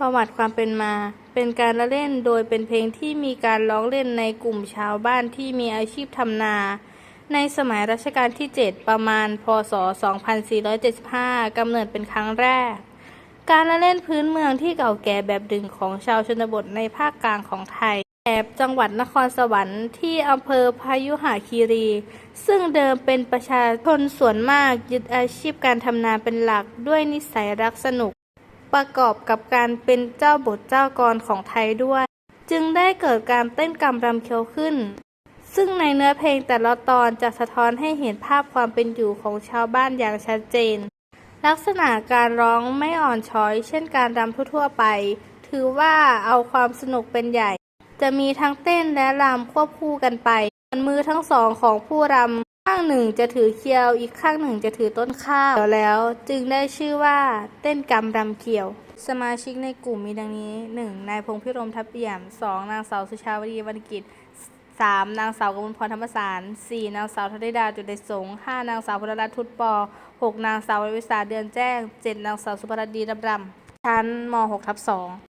ประวัติความเป็นมา เป็นการละเล่นโดยเป็นเพลงที่มีการร้องเล่นในกลุ่มชาวบ้านที่มีอาชีพทำนา ในสมัยรัชกาลที่ 7 ประมาณ พศ 2475 กำเนิดเป็นครั้งแรก การละเล่นพื้นเมืองที่เก่าแก่แบบดึงของชาวชนบทในภาคกลางของไทยแอบจังหวัดนครสวรรค์ที่อำเภอพายุหาคีรี ซึ่งเดิมเป็นประชาชนส่วนมากยึดอาชีพการทำนาเป็นหลักด้วยนิสัยรักสนุก ประกอบกับการเป็นเจ้าบทเจ้ากรของไทยด้วย จึงได้เกิดการเต้นกำรำเคียวขึ้น ซึ่งในเนื้อเพลงแต่ละตอนจะสะท้อนให้เห็นภาพความเป็นอยู่ของชาวบ้านอย่างชัดเจน ลักษณะการร้องไม่อ่อนช้อย เช่นการรำทั่วๆไป ถือว่าเอาความสนุกเป็นใหญ่ จะมีทั้งเต้นและรำควบคู่กันไปส่วนมือทั้งสองของผู้รำ ข้างหนึ่งจะถือเคียว อีกข้างหนึ่งจะถือต้นข้าวแล้วจึงได้ชื่อว่าเต้นกำรำเคียว สมาชิกในกลุ่มมีดังนี้ 1. นายพงพิรมทัพเปี่ยม 2. นางสาวสุชาวดีวรรณกิจ 3. นางสาวกมลพรธรรมสาร 4. นางสาวธนิดาจุดเดสงฆ์ 5. นางสาวพลรัตน์ทุตปอ 6. นางสาววิสาเดือนแจ้ง 7. นางสาวสุภรดีรับรำชั้นม .6 ทับ 2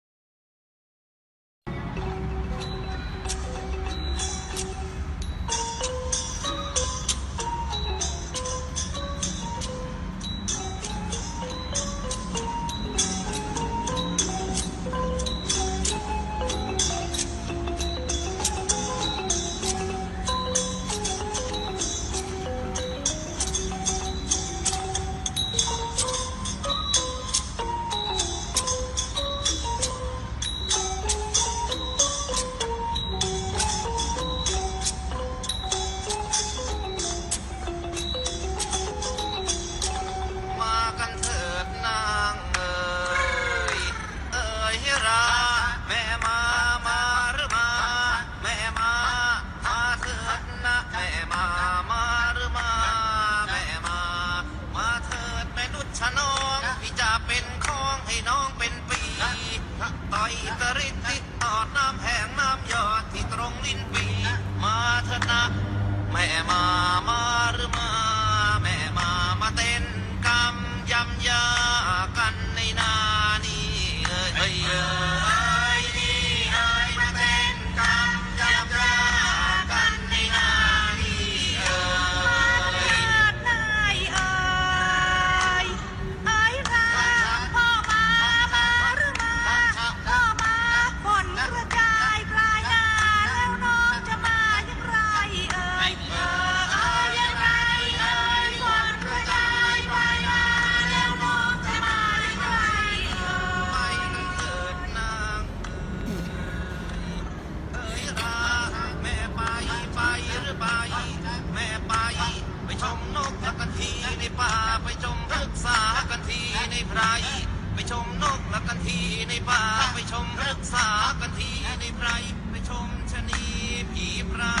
น้อง ไรไปชมนกละกันทีในป่าไปชมรักษากันทีในไพรไปชมชะนีผีพรเล่นที่ไหนโด